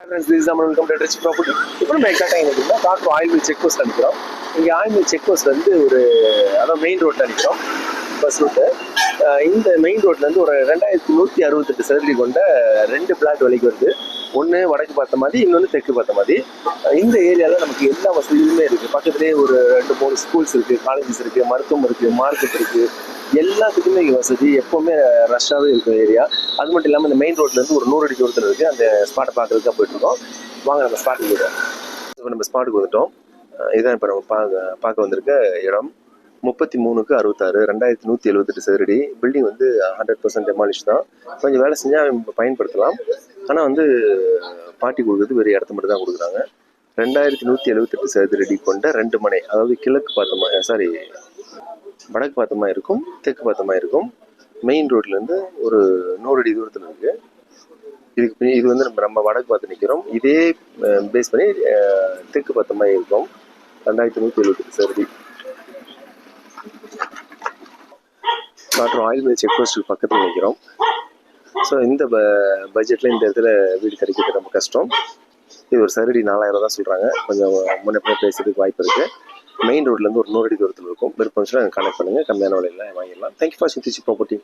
Welcome to rich property இப்போ நம்ம எக்ஸாக்டாக எங்க doctor oil mill check post நிற்கிறோம் இங்கே ஆயில் மில் செக் போஸ்ட் வந்து ஒரு அதான் மெயின் ரோட்டில் நிற்கிறோம் பஸ் ரூட்டு இந்த மெயின் ரோட்லேருந்து ஒரு ரெண்டாயிரத்தி நூற்றி அறுபத்தெட்டு சதுரடி கொண்ட ரெண்டு பிளாட் விலைக்கு வருது. ஒன்று வடக்கு பார்த்த மாதிரி இன்னொன்று தெற்கு பார்த்த மாதிரி. இந்த ஏரியாவில் நமக்கு எல்லா வசதியுமே இருக்குது பக்கத்துலேயே ஒரு ரெண்டு மூணு ஸ்கூல்ஸ் இருக்குது காலேஜஸ் இருக்குது மருத்துவம் இருக்குது மார்க்கெட் இருக்குது எல்லாத்துக்குமே இங்கே வசதி. எப்போவுமே ரஷ்ஷாகவே இருக்கும் ஏரியா அது மட்டும் இல்லாமல் இந்த மெயின் ரோட்லேருந்து ஒரு நூறு அடி தூரத்தில் இருக்குது அந்த ஸ்பாட்டை பார்க்குறதுக்காக போயிட்டு இருக்கோம். வாங்க நம்ம ஸ்பாட்டுக்கு போயிடும் இப்போ நம்ம ஸ்பாட்டுக்கு வந்துட்டோம். இதுதான் இப்போ நம்ம பார்க்க பார்க்க வந்திருக்க இடம். முப்பத்தி மூணுக்கு அறுபத்தாறு ரெண்டாயிரத்தி நூற்றி எழுபத்தெட்டு சதுரடி. பில்டிங் வந்து ஹண்ட்ரட் பர்சன்ட் டெமாலிஷ் தான். கொஞ்சம் வேலை செஞ்சால் பயன்படுத்தலாம். ஆனால் வந்து பாட்டி கொடுக்குறது வெறும் இடத்த மட்டும் தான் கொடுக்குறாங்க. ரெண்டாயிரத்தி நூற்றி எழுபத்தெட்டு சதுரடி கொண்ட ரெண்டு மனை அதாவது கிழக்கு பார்த்த சாரி வடக்கு பார்த்தமா இருக்கும் தெற்கு பார்த்த இருக்கும். மெயின் ரோட்லேருந்து ஒரு நூறு அடி தூரத்தில் இருக்குது இதுக்கு இது வந்து நம்ம நம்ம வடக்கு பார்த்து நிற்கிறோம் இதே பேஸ் பண்ணி தெற்கு பார்த்த இருக்கும். ரெண்டாயிரத்தி நூற்றி எழுபத்தெட்டு சதுரடி மற்றும் ஆயில் மில் செக் போஸ்ட்டுக்கு பக்கத்தில் நிற்கிறோம் ஸோ இந்த ப பட்ஜெட்டில் இந்த இடத்துல வீடு கிடைக்கிறது ரொம்ப கஷ்டம். இது ஒரு சதுரடி நாலாயிரம் தான் சொல்கிறாங்க கொஞ்சம் முன்னே பேசுறதுக்கு வாய்ப்பு இருக்குது மெயின் ரோட்லேருந்து ஒரு நூறு அடி தூரத்தில் இருக்கும். விருப்பம் கனெக்ட் பண்ணுங்கள் கம்மியான விலையில் வாங்கிடலாம். Thank you for சித்திச்சி property